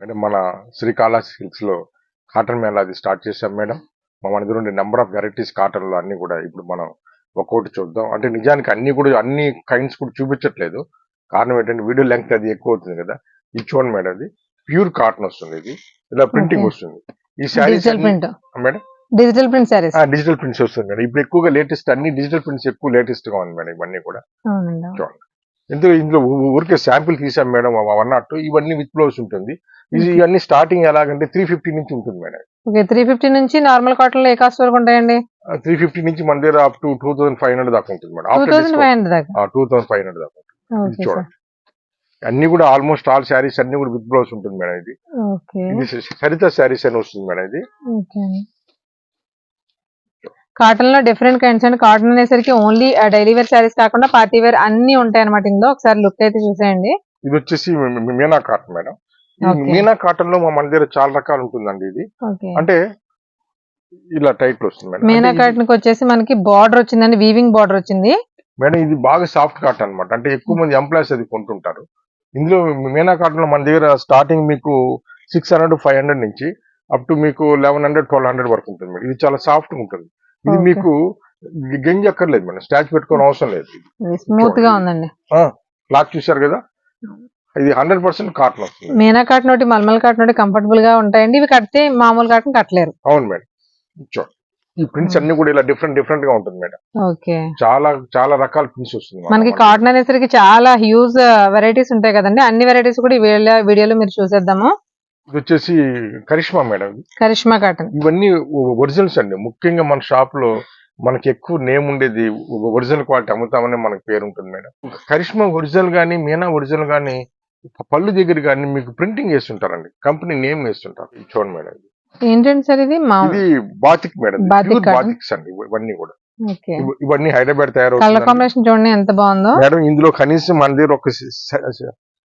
Madam మన Srikalahasti సిల్క్స్లో cotton Mela అది start చేశాం మేడం. మా మన దగ్గర ఉండే నెంబర్ ఆఫ్ వెరైటీస్ కాటన్లో అన్ని కూడా ఇప్పుడు మనం ఒక్కొక్కటి చూద్దాం. అంటే నిజానికి అన్ని కూడా అన్ని కైండ్స్ కూడా చూపించట్లేదు. కారణం ఏంటంటే వీడియో లెంగ్త్ అది ఎక్కువ అవుతుంది కదా. ఇది చూడండి మేడం ఇది ప్యూర్ కాటన్ వస్తుంది ఇది. ఇలా ప్రింటింగ్. వస్తుంది. ఈ saris madam? Digital print saris digital prints వస్తుంది మేడం. ఇప్పుడు ఎక్కువగా లేటెస్ట్ అన్ని డిజిటల్ ప్రింట్స్ ఎక్కువ లేటెస్ట్గా ఉంది మేడం ఇవన్నీ కూడా. చూడండి. ఇందులో ఇందులో ఊరికే శాంపిల్ తీసాం మేడం వన్ నాట్ ఇవన్నీ విత్ బ్లౌజ్ ఉంటుంది. ఇది ఇవన్నీ స్టార్టింగ్ ఎలాగంటే త్రీ ఫిఫ్టీ నుంచి ఉంటుంది మేడం. ఓకే త్రీ ఫిఫ్టీ నుంచి నార్మల్ కాటన్లో ఏ కాస్ట్ వరకు ఉంటాయండి? త్రీ ఫిఫ్టీ నుంచి మన దగ్గర up to two thousand five hundred దాకా ఉంటుంది madam. Two thousand five hundred దాకా? టూ థౌసండ్ ఫైవ్ హండ్రెడ్ దాకా ఉంటుంది. చూడండి. అన్ని కూడా ఆల్మోస్ట్ ఆల్ శారీస్ అన్ని కూడా విత్ బ్లౌజ్ ఉంటుంది మేడం ఇది. ఇది సరిత శారీస్ అని వస్తుంది మేడం ఇది. ఓకే. కాటన్లో డిఫరెంట్ కైండ్స్ అండి కాటన్ అనేసరికి ఓన్లీ డైలీ వేర్ శారీస్ కాకుండా పార్టీ వేర్ అన్ని ఉంటాయి అనమాట ఇందులో. ఒకసారి లుక్ అయితే చూసేయండి. ఇది వచ్చేసి మీనా కాటన్ మేడం. మీనా కాటన్లో మా మన దగ్గర చాలా రకాలు ఉంటుందండి ఇది. అంటే ఇలా టైట్ వస్తుంది మీనా కాటన్కి వచ్చేసి మనకి బార్డర్ వచ్చిందండి వీవింగ్ బార్డర్ వచ్చింది. మేడం ఇది బాగా సాఫ్ట్ కాటన్ అన్నమాట. అంటే ఎక్కువ మంది ఎంప్లాయీస్ అది కొంటుంటారు. ఇందులో మీనా కాటన్లో మన దగ్గర స్టార్టింగ్ మీకు సిక్స్ హండ్రెడ్ ఫైవ్ హండ్రెడ్ నుంచి అప్ టు మీకు లెవెన్ హండ్రెడ్ ట్వెల్వ్ హండ్రెడ్ వరకు ఉంటుంది మేడం. ఇది చాలా సాఫ్ట్గా ఉంటుంది. ఇది. మీకు గంజి అక్కర్లేదు మేడం. స్టాచ్ పెట్టుకోవడం అవసరం లేదు. స్మూత్గా ఉందండి. క్లాత్ చూసారు కదా? ఇది హండ్రెడ్ పర్సెంట్ కాటన్ వస్తుంది. మీనా కాటన్ ఒకటి మల్మల్ కాటన్ ఒకటి కంఫర్టబుల్గా ఉంటాయండి. ఇవి కడితే మామూలు కాటన్ కట్టలేరు. అవును మేడం. చూడండి ఈ ప్రింట్స్ అన్ని కూడా ఇలా డిఫరెంట్ డిఫరెంట్గా ఉంటుంది మేడం. ఓకే. చాలా చాలా రకాల ప్రింట్స్ వస్తుంది. మనకి కాటన్ అనేసరికి చాలా హ్యూజ్ వెరైటీస్ ఉంటాయి కదండి. అన్ని వెరైటీస్ కూడా వీడియోలో మీరు చూసేద్దాము. ఇది వచ్చేసి కరిష్మా మేడం. కరిష్మా కాటన్. ఇవన్నీ ఒరిజినల్స్ అండి. ముఖ్యంగా మన షాప్లో మనకి ఎక్కువ నేమ్ ఉండేది ఒరిజినల్ క్వాలిటీ అమ్ముతామని మనకి పేరు ఉంటుంది మేడం. కరిష్మా ఒరిజినల్ గానీ మీనా ఒరిజినల్ గానీ పళ్ళు దగ్గర కానీ మీకు ప్రింటింగ్ వేస్తుంటారండి. కంపెనీ నేమ్ వేస్తుంటారు. చూడండి మేడం ఇది. ఏంటండి సార్ ఇది? ఇది బాతిక్ మేడం ప్యూర్. బాతిక్స్ అండి ఇవ- ఇవన్నీ కూడా. ఇవన్నీ హైదరాబాద్ కలర్ తయారవుతుంది కాంబినేషన్ చూడండి ఎంత బాగుందో. మేడం ఇందులో కనీసం మన దగ్గర ఒక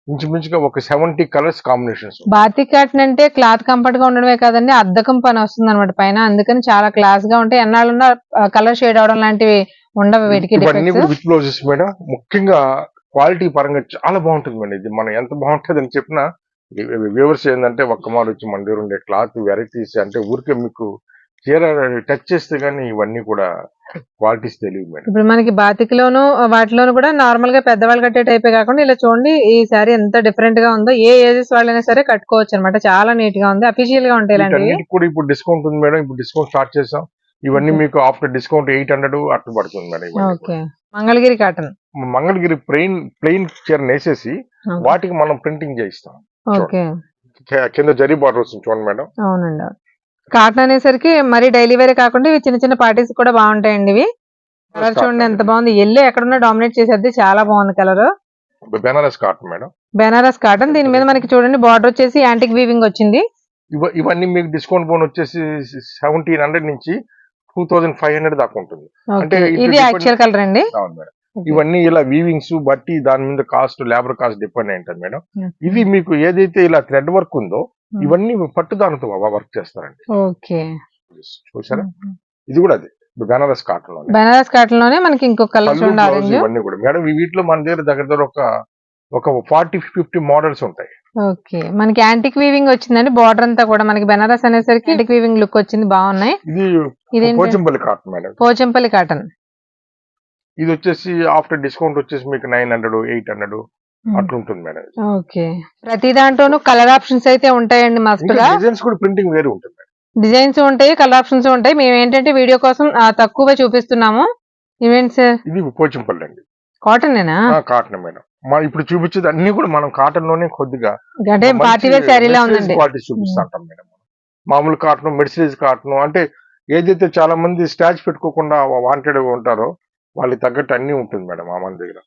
ఇంచుమించుగా ఒక seventy colours combinations batik cotton అంటే క్లాత్ కంఫర్ట్గా ఉండడమే కాదండి అద్దకం పని వస్తుంది అనమాట పైన. అందుకని చాలా క్లాస్గా ఉంటాయి. ఎన్నాళ్ళున్నా కలర్ షేడ్ అవడం లాంటివి ఉండవు వీటికి ఇవన్నీ కూడా defects. With blouses madam. ముఖ్యంగా క్వాలిటీ పరంగా చాలా బాగుంటుంది మేడం ఇది మనం ఎంత బాగుంటుంది అని చెప్పినా వ్యూవర్స్ ఏంటంటే ఒక్క మాట వచ్చి మన దగ్గర ఉండే క్లాత్ వెరైటీస్ అంటే ఊరికే మీకు చీర టచ్ చేస్తే గానీ ఇవన్నీ కూడా క్వాలిటీస్ తెలియదు మేడం ఇప్పుడు మనకి బాతిక్ లోను వాటిలోను కూడా నార్మల్గా పెద్దవాళ్ళు కట్టే టైపే కాకుండా ఇలా చూడండి ఈ సారీ ఎంత డిఫరెంట్గా ఉందో ఏ ఏజెస్ వాళ్ళైనా సరే కట్టుకోవచ్చు అనమాట చాలా నీట్గా ఉంది. అఫీషియల్గా ఉంటాయి కూడా ఇప్పుడు డిస్కౌంట్ ఉంది మేడం. ఇప్పుడు డిస్కౌంట్ స్టార్ట్ చేసాం. ఇవన్నీ. మీకు ఆఫ్టర్ డిస్కౌంట్ ఎయిట్ హండ్రెడ్ అట్లా పడుతుంది madam okay. Mangalagiri cotton. Mangalagiri plain plain చీర వేసేసి వాటికి మనం ప్రింటింగ్ చేయిస్తాం. ఓకే. కింద జరీ బార్డర్ వస్తుంది చూడండి మేడం. అవునండి. కాటన్ అనేసరికి మరి డైలీ వేరే కాకుండా ఇవి చిన్న చిన్న పార్టీస్ కూడా బాగుంటాయండి ఇవి. కలర్ చూడండి ఎంత బాగుంది. ఎల్లో ఎక్కడున్నా డామినేట్ చేసేది చాలా బాగుంది colour. Banaras cotton madam. Banaras cotton. దీని మీద మనకి చూడండి బార్డర్ వచ్చేసి యాంటిక్ వీవింగ్ వచ్చింది. ఇవ- ఇవన్నీ మీకు డిస్కౌంట్ బోన్ వచ్చేసి సెవెంటీన్ హండ్రెడ్ నుంచి టూ థౌసండ్ ఫైవ్ హండ్రెడ్ దాకా ఉంటుంది. అంటే ఇది యాక్చువల్ కలర్ అండి? అవును మేడం. ఇవన్నీ ఇలా వీవింగ్స్ బట్టి దాని మీద కాస్ట్ లేబర్ కాస్ట్ డిపెండ్ అయి ఉంటుంది మేడం ఇది మీకు ఏదైతే ఇలా థ్రెడ్ వర్క్ ఉందో ఇవన్నీ పట్టు దానితో వర్క్ చేస్తారండి. ఓకే. చూసారా ఇది కూడా అది. బెనారస్ కాటన్లో బెనారస్ కాటన్లోనే మనకి ఇంకొక కలర్ ఇవన్నీ కూడా. మేడం వీటిలో మన దగ్గర దగ్గర దగ్గర ఒక ఒక ఫార్టీ ఫిఫ్టీ మోడల్స్ ఉంటాయి. ఓకే. మనకి యాంటిక్ వీవింగ్ వచ్చిందండి. బార్డర్ అంతా కూడా మనకి బెనారస్ అనేసరికి యాంటిక్ వీవింగ్ లుక్ వచ్చింది. బాగున్నాయి. ఇది Pochampally cotton madam Pochampally cotton. ఇది వచ్చేసి ఆఫ్టర్ డిస్కౌంట్ వచ్చేసి మీకు నైన్ హండ్రెడ్ ఎయిట్ హండ్రెడ్ అట్లా ఉంటుంది మేడం ఓకే. ప్రతి దాంట్లోనూ కలర్ ఆప్షన్స్ అయితే ఉంటాయండి మస్ట్గా. డిజైన్స్ కూడా ప్రింటింగ్ వేరే ఉంటుంది. డిజైన్స్ ఉంటాయి కలర్ ఆప్షన్స్ ఉంటాయి. మేము ఏంటంటే వీడియో కోసం ఆ, తక్కువగా చూపిస్తున్నాము. ఇవేంటి సార్ ఇది పోచంపల్లి అండి. Cotton cotton madam. మా ఇప్పుడు చూపించేది అన్ని కూడా మనం కాటన్లోనే కొద్దిగా అంటే పార్టీ వేర్ శారీలా ఉందండి. క్వాలిటీ చూపిస్తాం మేడం. మామూలు కాటన్ మెడిసిన్స్ కాటన్ అంటే ఏదైతే చాలా మంది స్టాచ్ పెట్టుకోకుండా వాంటెడ్ ఉంటారో వాళ్ళకి తగ్గట్టు అన్ని ఉంటుంది మేడం మా మన దగ్గర.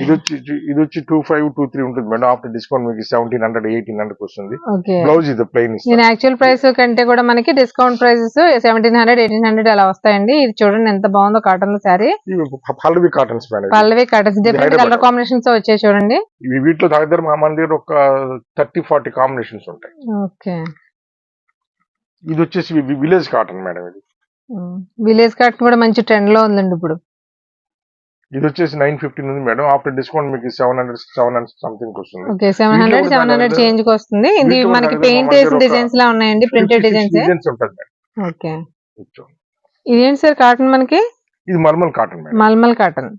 ఇది వచ్చి ఇది వచ్చి టూ ఫైవ్ టూ త్రీ ఉంటుంది మేడం. ఆఫ్టర్ డిస్కౌంట్ మీకు సెవెంటీన్ హండ్రెడ్ ఎయిటీన్ హండ్రెడ్ వస్తుంది. బ్లౌజ్ ఇది ప్లెయిన్ దీని యాక్చువల్ ప్రైస్ కంటే కూడా మనకి discount prices seventeen hundred eighteen hundred అలా వస్తాయండి. ఇది చూడండి ఎంత బాగుందో కాటన్లో sari Pallavi cottons madam Pallavi cottons different. Colour combinations వచ్చాయి చూడండి. వీటిలో దగ్గర మా మన దగ్గర ఒక థర్టీ ఫార్టీ కాంబినేషన్స్ ఉంటాయి. ఓకే. ఇది వచ్చేసి విలేజ్ కాటన్ మేడం ఇది. విలేజ్ కాటన్ కూడా మంచి ట్రెండ్లో ఉందండి ఇప్పుడు. ఇది వచ్చేసి నైన్ ఫిఫ్టీన్ ఉంది మేడం. ఆఫ్టర్ డిస్కౌంట్ మీకు seven hundred seven hundred something వస్తుంది. Okay seven hundred seven hundred చేంజ్కి వస్తుంది. ఇది మనకి పెయింట్ వేసిన డిజైన్స్ లా ఉన్నాయండి ప్రింటెడ్ డిజైన్స్ డిజైన్స్ ఉంటుంది మేడం. ఓకే. ఇదేంటి సార్ కాటన్ మనకి? ఇది mulmul cotton madam. Mulmul cotton.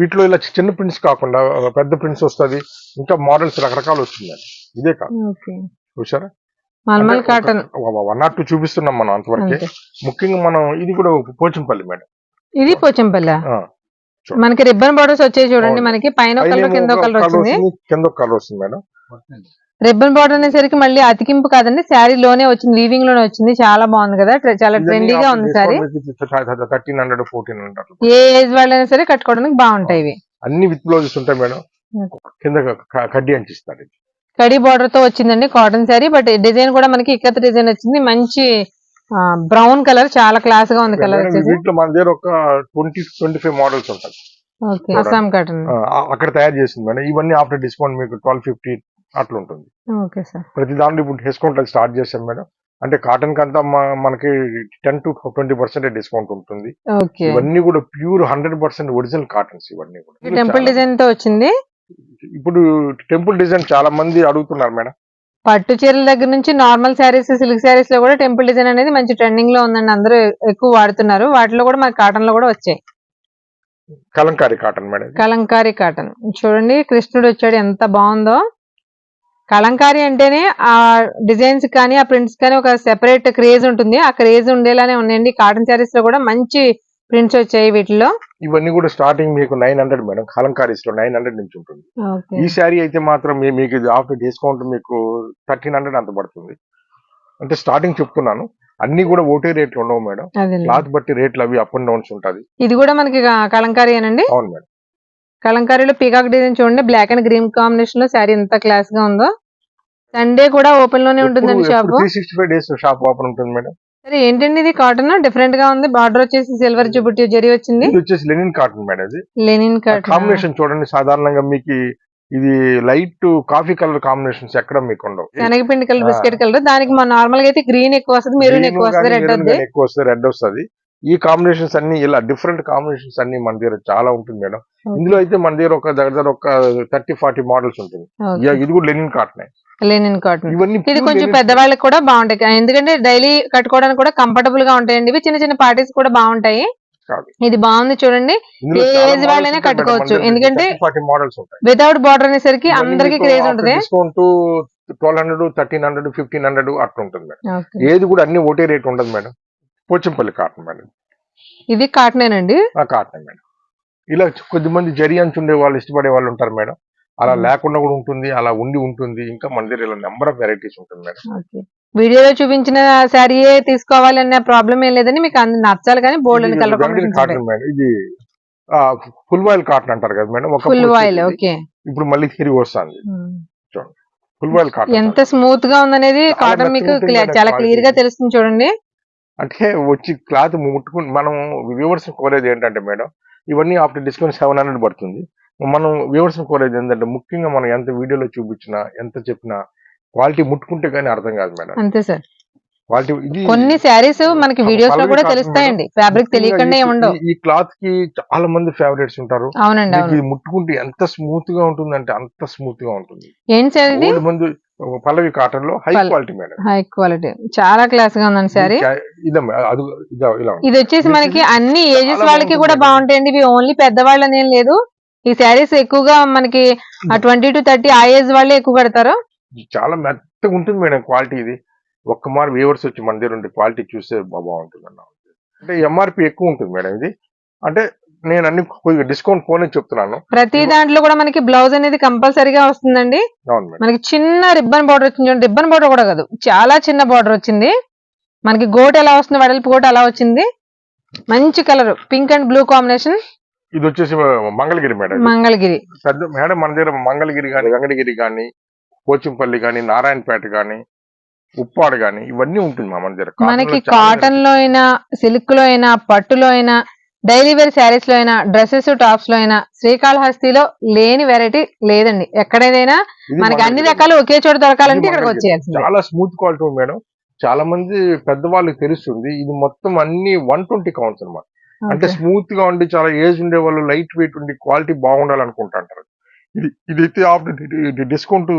వీటిలో ఇలా చిన్న ప్రింట్స్ కాకుండా పెద్ద ప్రింట్స్ వస్తుంది. ఇంకా మోడల్స్ రకరకాలు వస్తుంది మేడం ఇదే కాదు. ఓకే. చూసారా mulmul cotton. One not two చూపిస్తున్నాం మనం అంతవరకే. అంతే. ముఖ్యంగా మనం ఇది కూడా పోచంపల్లి మేడం. ఇది పోచంపల్లి. మనకి రిబ్బన్ బార్డర్స్ వచ్చాయి చూడండి. మనకి పైన కలర్ కింద కలర్ వచ్చింది కింద కలర్ వస్తుంది మేడం. రిబ్బన్ బార్డర్ అనేసరికి మళ్ళీ అతికింపు కాదండి. శారీ లోనే వచ్చింది వీవింగ్లోనే వచ్చింది. చాలా బాగుంది కదా. చాలా ట్రెండీగా ఉంది sari. Thirteen hundred fourteen hundred a age వాళ్ళైనా సరే కట్టుకోవడానికి బాగుంటాయి ఇవి. అన్ని విత్ బ్లౌజెస్ ఉంటాయి మేడం. కింద కడ్డీ అంచిస్తారు కడి బార్డర్తో వచ్చిందండి కాటన్ శారీ బట్ డిజైన్ కూడా మనకి ఇక్కత్ డిజైన్ వచ్చింది. మంచి బ్రౌన్ కలర్ చాలా క్లాస్గా ఉంది కలర్ వీటిలో మన దగ్గర ఒక ట్వంటీ ట్వంటీ ఫైవ్ మోడల్స్ ఉంటాయి అస్సాం కాటన్ అక్కడ తయారు చేసింది మేడం. ఇవన్నీ ఆఫ్టర్ డిస్కౌంట్ మీకు ట్వెల్వ్ ఫిఫ్టీ అట్లా ఉంటుంది ఓకే సార్. ప్రతి దాంట్లో ఇప్పుడు డిస్కౌంట్ స్టార్ట్ చేశాం మేడం. అంటే కాటన్ కంతా మనకి ten to twenty percent discount ఉంటుంది. ఇవన్నీ కూడా pure hundred percent original cottons ఇవన్నీ కూడా. టెంపుల్ డిజైన్తో వచ్చింది. ఇప్పుడు టెంపుల్ డిజైన్ చాలా మంది అడుగుతున్నారు మేడం. పట్టు చీరల దగ్గర నుంచి నార్మల్ శారీస్ సిల్క్ శారీస్లో కూడా టెంపుల్ డిజైన్ అనేది మంచి ట్రెండింగ్లో ఉందండి. అందరూ ఎక్కువ వాడుతున్నారు. వాటిలో కూడా మనకి కాటన్లో కూడా వచ్చాయి. Kalamkari cotton madam. Kalamkari cotton చూడండి కృష్ణుడు వచ్చాడు. ఎంత బాగుందో. కలంకారీ అంటేనే ఆ డిజైన్స్ కానీ ఆ ప్రింట్స్ కానీ ఒక సెపరేట్ క్రేజ్ ఉంటుంది. ఆ క్రేజ్ ఉండేలానే ఉన్నాయండి. కాటన్ శారీస్లో కూడా మంచి ప్రింట్స్ వచ్చాయి వీటిలో? ఇవన్నీ కూడా స్టార్టింగ్ మీకు నైన్ హండ్రెడ్ మేడం. కలంకారీస్లో నైన్ హండ్రెడ్ నుంచి ఉంటుంది. ఈ శారీ అయితే మాత్రం మీకు ఇది ఆఫ్టర్ డిస్కౌంట్ మీకు థర్టీన్ హండ్రెడ్ అంత పడుతుంది. అంటే స్టార్టింగ్ చెప్తున్నాను. అన్ని కూడా ఒకటే రేట్లు ఉండవు మేడం. క్లాత్ బట్టి రేట్లు అవి అప్ అండ్ డౌన్స్ ఉంటది. ఇది కూడా మనకి కలంకారీ అనండి అవును మేడం. కలంకారీలో పీకాక్ డిజైన్ చూడండి. బ్లాక్ అండ్ గ్రీన్ కాంబినేషన్లో శారీ ఎంత క్లాస్గా ఉందో. సండే కూడా ఓపెన్లోనే ఉంటుందండి shop three sixty five days shop open ఉంటుంది మేడం. సరే ఏంటండి ఇది కాటన్? డిఫరెంట్గా ఉంది. బార్డర్ వచ్చేసి సిల్వర్ జుబుట్టి జరి వచ్చింది. ఇది వచ్చేసి లెనిన్ కాటన్ మేడం ఇది. లెనిన్ కాటన్ కాంబినేషన్ చూడండి సాధారణంగా మీకు ఇది లైట్ కాఫీ కలర్ కాంబినేషన్స్ ఎక్కడ మీకు ఉండవు. శనగపిండి కలర్. బిస్కెట్ కలర్ దానికి మన నార్మల్గా అయితే గ్రీన్ ఎక్కువ వస్తుంది మెరూన్ ఎక్కువ వస్తుంది రెడ్ గానీ ఎక్కువ వస్తుంది రెడ్ వస్తుంది. ఈ కాంబినేషన్స్ అన్ని ఇలా డిఫరెంట్ కాంబినేషన్స్ అన్ని మన దగ్గర చాలా ఉంటుంది మేడం ఇందులో అయితే మన దగ్గర ఒక దగ్గర దగ్గర ఒక థర్టీ ఫార్టీ మోడల్స్ ఉంటుంది. ఇది కూడా లెనిన్ కాటన్ లెనిన్ కాటన్ ఇది కొంచెం. పెద్దవాళ్ళకి కూడా బాగుంటాయి. ఎందుకంటే డైలీ కట్టుకోవడానికి కూడా కంఫర్టబుల్గా ఉంటాయండి. ఇవి చిన్న చిన్న పార్టీస్ కూడా బాగుంటాయి. ఇది బాగుంది చూడండి. ఇందులో ఏ చాలా age models వాళ్ళైనా. కట్టుకోవచ్చు. ఎందుకంటే 30, 40 మోడల్స్ ఉంటాయి. వితౌట్ బార్డర్ అనేసరికి అందరికి క్రేజ్ ఉంటుంది. Twelve hundred thirteen hundred fifteen hundred అట్లా ఉంటుంది మేడం. ఏది కూడా అన్ని ఒకటే రేట్ ఉండదు మేడం. Pochampally cotton madam. ఇది కాటనేనండి కాటన్ మేడం. ఇలా కొద్దిమంది జరి అంచు ఉండే వాళ్ళు ఇష్టపడే వాళ్ళు ఉంటారు మేడం. అలా. లేకుండా కూడా ఉంటుంది అలా ఉండి ఉంటుంది. ఇంకా మన దగ్గర ఇలా నెంబర్ ఆఫ్ వెరైటీస్ ఉంటుంది మేడం. వీడియోలో చూపించిన శారీయే తీసుకోవాలి అనే ప్రాబ్లం ఏం లేదని మీకు నచ్చాలి కానీ బోల్డ్ కలర్ కాటన్ మేడం. ఇది ఫుల్ ఆయిల్ కాటన్ అంటారు కదా మేడం. ఒక ఫుల్ ఆయిల్ ఓకే. ఇప్పుడు మళ్ళీ తిరిగి వస్తుంది. ఫుల్ ఆయిల్ కాటన్ ఎంత స్మూత్గా ఉందనేది కాటన్ మీకు చాలా. క్లియర్గా తెలుస్తుంది చూడండి. అంటే వచ్చి క్లాత్ ముట్టుకుని మనం వ్యూవర్స్ కోరేది ఏంటంటే మేడం ఇవన్నీ ఆఫ్టర్ డిస్కౌంట్ సెవెన్ హండ్రెడ్ పడుతుంది. మనం వ్యూవర్స్ కోరేది ఏంటంటే ముఖ్యంగా మనం ఎంత వీడియోలో చూపించినా ఎంత చెప్పినా క్వాలిటీ ముట్టుకుంటే కానీ అర్థం కాదు మేడం. అంతే సార్. క్వాలిటీ ఇది కొన్ని శారీస్ మనకి వీడియోస్లో కూడా తెలుస్తాయండి. ఫ్యాబ్రిక్ తెలియకుండా ఏముండవు ఈ- క్లాత్కి చాలా మంది ఫేవరెట్స్ ఉంటారు. అవునండి ఇది ముట్టుకుంటే ఎంత స్మూత్గా ఉంటుంది అంటే అంత స్మూత్గా ఉంటుంది. ఏంటి సార్ మంది పల్లవి కాటన్లో high quality madam. High quality చాలా క్లాస్గా ఉందండి శారీ. ఇదే వచ్చేసి మనకి అన్ని ఏజెస్ వాళ్ళకి కూడా. బాగుంటాయండి. ఇవి ఓన్లీ పెద్దవాళ్ళు అనేం లేదు. ఈ శారీస్ ఎక్కువగా మనకి ట్వంటీ టు థర్టీ ఆ ఏజ్ వాళ్ళే ఎక్కువ కడతారు? చాలా మెత్తగా ఉంటుంది మేడం క్వాలిటీ ఇది. ఒక్క మార్ వ్యూవర్స్ వచ్చి మన దగ్గర ఉంటే క్వాలిటీ చూస్తే బాగుంటుంది అన్న. అంటే ఎంఆర్పి ఎక్కువ ఉంటుంది మేడం ఇది. అంటే నేను అన్ని కొద్దిగా డిస్కౌంట్ పోనే చెప్తున్నాను. ప్రతి దాంట్లో కూడా మనకి బ్లౌజ్ అనేది కంపల్సరీగా వస్తుందండి. మనకి చిన్న రిబ్బన్ బార్డర్ వచ్చింది రిబ్బన్ బార్డర్ కూడా కాదు. చాలా చిన్న బార్డర్ వచ్చింది. మనకి గోట్ ఎలా వస్తుంది వెడల్పు గోట్ అలా వచ్చింది. మంచి colour pink and blue combination ఇది వచ్చేసి మంగళగిరి మేడం. మంగళగిరి పెద్ద మేడం మన దగ్గర మంగళగిరి కానీ వెంకటగిరి కానీ పోచంపల్లి కానీ నారాయణపేట కానీ ఉప్పాడు కానీ ఇవన్నీ ఉంటుంది మా మన దగ్గర మనకి కాటన్లో అయినా సిల్క్లో అయినా పట్టులో అయినా డైలీ వేర్ శారీస్లో అయినా డ్రెస్సెస్ టాప్స్లో అయినా శ్రీకాళహస్తిలో లేని వెరైటీ లేదండి ఎక్కడైనా మనకి అన్ని. రకాలు ఒకే చోట దొరకాలంటే ఇక్కడికి. వచ్చేయాల్సిందే చాలా స్మూత్ క్వాలిటీ మేడం చాలా మంది పెద్దవాళ్ళకి తెలుస్తుంది ఇది మొత్తం అన్ని వన్ ట్వంటీ కౌంట్స్ అనమాట అంటే. స్మూత్గా ఉండి చాలా ఏజ్ ఉండే వాళ్ళు లైట్ వెయిట్ ఉండి క్వాలిటీ బాగుండాలనుకుంటుంటారు. ఇది ఇదైతే after discount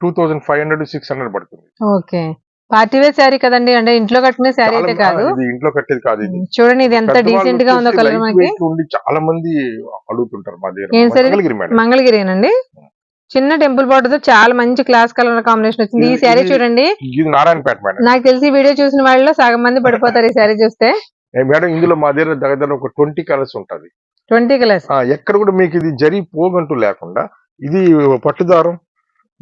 two thousand five hundred six hundred పడుతుంది. ఓకే. పార్టీ వేర్ శారీ కదండి అంటే ఇంట్లో కట్టుకునే శారీ అయితే కాదు. ఇది ఇంట్లో కట్టేది కాదు ఇది. చూడండి ఇది ఎంత డీసెంట్గా ఉందో కలర్ మనకి చాలా మంది అడుగుతుంటారు మా దగ్గర. మంగళగిరేనండి. చిన్న టెంపుల్ బార్డర్తో చాలా మంచి క్లాస్ కలర్ కాంబినేషన్ వచ్చింది. ఈ శారీ చూడండి. నాకు తెలిసి వీడియో చూసిన వాళ్ళలో సగం మంది పడిపోతారు ఈ శారీ చూస్తే. మేడం ఇందులో మా దగ్గర దగ్గర ఒక ట్వంటీ కలర్స్ ఉంటది. Twenty colours. ఆ, ఎక్కడ కూడా మీకు ఇది జరి పోగంటూ లేకుండా ఇది పట్టుదారం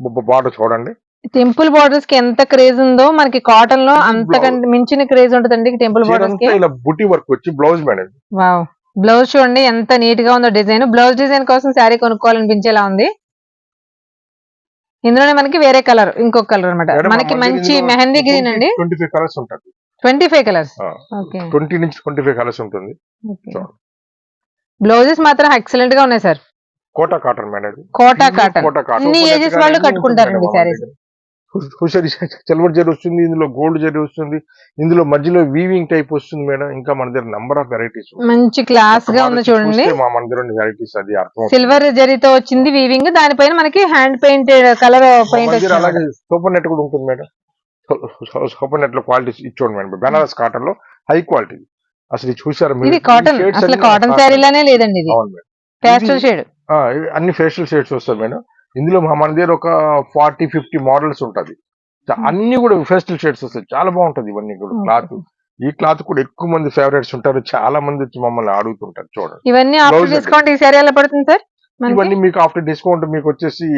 బార్డర్ చూడండి. టెంపుల్ బార్డర్స్కి ఎంత క్రేజ్ ఉందో మనకి కాటన్లో అంతకంటే మించిన క్రేజ్ ఉంటుందండి టెంపుల్ బార్డర్స్కి. ఇలా బుట్టి వర్క్ వచ్చి బ్లౌజ్ మేడం. వావ్. బ్లౌజ్ చూడండి ఎంత నీట్గా ఉందో డిజైన్ బ్లౌజ్ డిజైన్ కోసం శారీ కొనుక్కోవాలనిపించేలా ఉంది. ఇందులోనే మనకి వేరే కలర్ ఇంకొక కలర్ అన్నమాట. మేడం, మనకి మంచి మెహందీ గ్రీన్ అండి. ట్వంటీ ఫైవ్ కలర్స్ ఉంటుంది. ట్వంటీ ఫైవ్ కలర్స్ ట్వంటీ నుంచి ట్వంటీ ఫైవ్ కలర్స్ ఉంటుంది బ్లౌజెస్ మాత్రం ఎక్సలెంట్గా ఉన్నాయి sir Kota cotton madam. Kota cotton. Kota cotton. Ages వాళ్ళు కట్టుకుంటారండి సారీస్ దగ్గర. హుషారి సిల్వర్ జరీ వస్తుంది ఇందులో గోల్డ్ జరీ వస్తుంది ఇందులో మధ్యలో వీవింగ్ టైప్ వస్తుంది మేడం ఇంకా మన దగ్గర నంబర్ ఆఫ్ వెరైటీస్ మంచి క్లాస్గా ఉంది చూడండి. మా మన దగ్గర వెరైటీస్ అది అర్థం సిల్వర్ జరీతో వచ్చింది వీవింగ్ దానిపైన మనకి హ్యాండ్ పెయింట్ కలర్ పెయింట్ అలాగే సూపర్ నెట్ కూడా ఉంటుంది మేడం సూపర్లో క్వాలిటీ ఇచ్చోండి మేడం బెనారస్ కాటన్లో హై క్వాలిటీ అసలు చూసారు మీరు? కాటన్ అసలు అన్ని కాటన్ లేదండి ఇది పేస్టల్ షేడ్ అన్ని ఫేషియల్ షేడ్స్ వస్తాయి మేడం ఇందులో మన దగ్గర ఒక ఫార్టీ ఫిఫ్టీ మోడల్స్ ఉంటది అన్ని కూడా ఫేస్టల్ షేడ్స్ వస్తాయి చాలా బాగుంటది ఇవన్నీ కూడా క్లాత్ ఈ క్లాత్ కూడా ఎక్కువ మంది ఫేవరెట్స్ ఉంటారు చాలా మంది వచ్చి మమ్మల్ని అడుగుతుంటారు చూడండి ఇవన్నీ ఆఫ్టర్ డిస్కౌంట్ ఈ ఎలా పడుతుంది సార్ ఇవన్నీ మీకు ఆఫ్టర్ డిస్కౌంట్ మీకు వచ్చేసి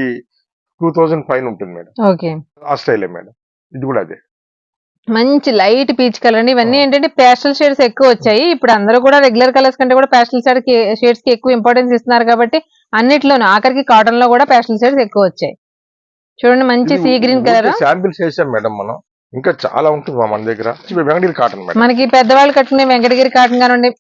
టూ థౌసండ్ పైన ఉంటుంది మేడం ఓకే మేడం ఇది కూడా అదే. మంచి లైట్ పీచ్ కలర్ అండి. ఇవన్నీ. ఏంటంటే పేస్టల్ షేడ్స్ ఎక్కువ వచ్చాయి. ఇప్పుడు అందరూ కూడా రెగ్యులర్ కలర్స్ కంటే కూడా పేస్టల్ షేడ్ షేడ్స్కి ఎక్కువ ఇంపార్టెన్స్ ఇస్తున్నారు కాబట్టి అన్నిట్లోనూ ఆఖరికి కాటన్లో కూడా పేస్టల్ షేడ్స్ ఎక్కువ వచ్చాయి. చూడండి మంచి సీ గ్రీన్ కలర్ శాంపిల్స్ వేసాం మేడం మనం. ఇంకా చాలా ఉంటుంది మన దగ్గర. వెంకటగిరి కాటన్ మనకి పెద్దవాళ్ళు కట్టుకునే వెంకటగిరి కాటన్ కానివ్వండి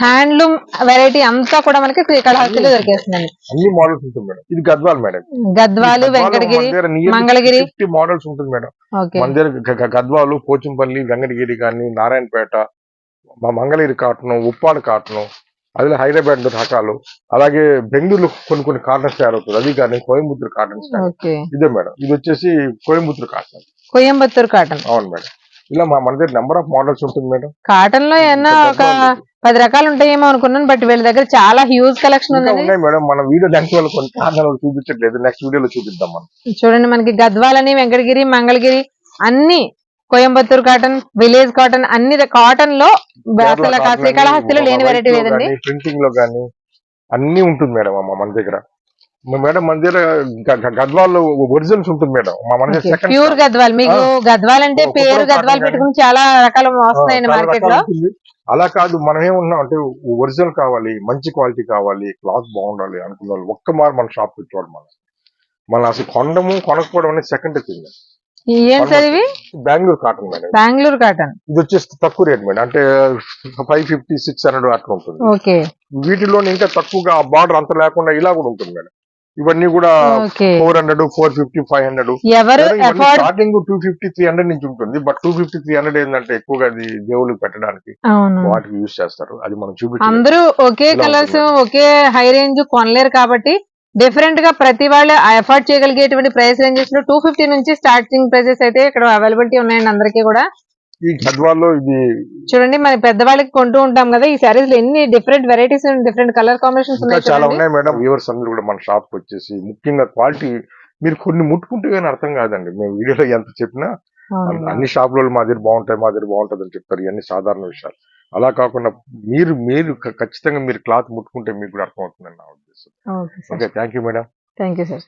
హ్యాండ్లూమ్ వెరైటీ అంతా కూడా మనకి శ్రీకాళహస్తిలో దొరికేస్తుందండి. అన్ని మోడల్స్ ఉంటుంది మేడం. ఇది Gadwal madam. Gadwal Venkatagiri Mangalagiri. Fifty models ఉంటుంది మేడం. మన దగ్గర గద్వాలు పోచంపల్లి వెంకటగిరి కానీ నారాయణపేట మా మంగళగిరి కాటను ఉప్పాడు కాటను అదే హైదరాబాద్ రకాలు అలాగే బెంగళూరు కొన్ని కొన్ని కాటన్స్ తయారవుతుంది. అది కానీ కోయంబత్తూరు కాటన్స్ ఇదే మేడం. ఇది వచ్చేసి కోయంబత్తూరు కాటన్. కోయంబత్తూర్ కాటన్. అవును మేడం. ఇలా మా మన దగ్గర నెంబర్ ఆఫ్ మోడల్స్ ఉంటుంది మేడం. కాటన్లో ఏమన్నా ఒక. పది రకాలు ఉంటాయేమో అనుకున్నాను బట్ వీళ్ళ దగ్గర చాలా హ్యూజ్ కలెక్షన్ ఉన్నాయి మేడం. మన వీడియో దానికి వాళ్ళు కొన్ని కారణాలు చూపించట్లేదు. నెక్స్ట్ వీడియోలో చూపిద్దాం మనం. చూడండి మనకి గద్వాలని వెంకటగిరి మంగళగిరి అన్ని కోయంబత్తూర్ కాటన్ విలేజ్ కాటన్ అన్ని కాటన్లో అసలు శ్రీకాళహస్తిలో లేని వెరైటీ లేదండి. ప్రింటింగ్లో కానీ అన్ని ఉంటుంది మేడం మన దగ్గర. మేడం మన దగ్గర గ- గ- గద్వాల్లో ఒరిజినల్స్ ఉంటుంది మేడం. ప్యూర్ గద్వాల్. మీకు గద్వాల్ అంటే పేరు గద్వాల్ పెట్టుకుని చాలా రకాలు వస్తున్నాయండి చాలా మార్కెట్లో. అలా కాదు మనం ఏమున్నాం అంటే ఒరిజినల్ కావాలి మంచి క్వాలిటీ కావాలి క్లాత్ బాగుండాలి అనుకున్న వాళ్ళు ఒక్క మారు మన షాప్ వచ్చేవాడు మనం. మనం అసలు కొనడము కొనకపోవడం అనేది సెకండ్ థింగ్. ఏం Bengaluru cotton madam. Bengaluru cotton. ఇది వచ్చేసి తక్కువ రేట్ మేడం. అంటే ఫైవ్ ఫిఫ్టీ సిక్స్ హండ్రెడ్ అట్లా ఉంటుంది. ఓకే. వీటిలో ఇంకా తక్కువగా బార్డర్ అంత లేకుండా ఇలా కూడా ఉంటుంది మేడం. ఇవన్నీ కూడా four hundred four fifty five hundred. Starting two fifty three hundred నుంచి ఉంటుంది. But two fifty three hundred ఏంటంటే ఎక్కువగా అది దేవుళ్ళకి పెట్టడానికి వాటికి యూజ్ చేస్తారు. అది మనం చూపించాలి అందరూ ఒకే కలర్స్. ఒకే హై రేంజ్ కొనలేరు కాబట్టి డిఫరెంట్గా ప్రతి వాళ్ళు ఎఫర్ట్ చేయగలిగేటువంటి ప్రైస్ రేంజెస్లో టూ ఫిఫ్టీ నుంచి స్టార్టింగ్ ప్రైసెస్ అయితే ఇక్కడ అవైలబిలిటీ ఉన్నాయండి అందరికీ కూడా. ఈ గద్వాల్లో ఇది చూడండి మన పెద్దవాళ్ళకి కొంటూ ఉంటాం కదా ఈ సారీస్లో ఎన్ని different varieties different colour combinations ఉన్నాయి చాలా ఉన్నాయి మేడం. వ్యూవర్స్ అందరూ కూడా మన షాప్ వచ్చేసి ముఖ్యంగా క్వాలిటీ మీరు కొన్ని ముట్టుకుంటే కానీ అర్థం కాదండి. మేము వీడియోలో ఎంత చెప్పినా. అన్ని షాపులలో మా దగ్గర బాగుంటాయి మా దగ్గర బాగుంటుంది అని చెప్తారు. ఇవన్నీ సాధారణ విషయాలు. అలా కాకుండా మీరు మీరు ఖచ్చితంగా మీరు క్లాత్ ముట్టుకుంటే మీకు కూడా అర్థమవుతుందని నా ఉద్దేశం. Okay thank you madam thank you sir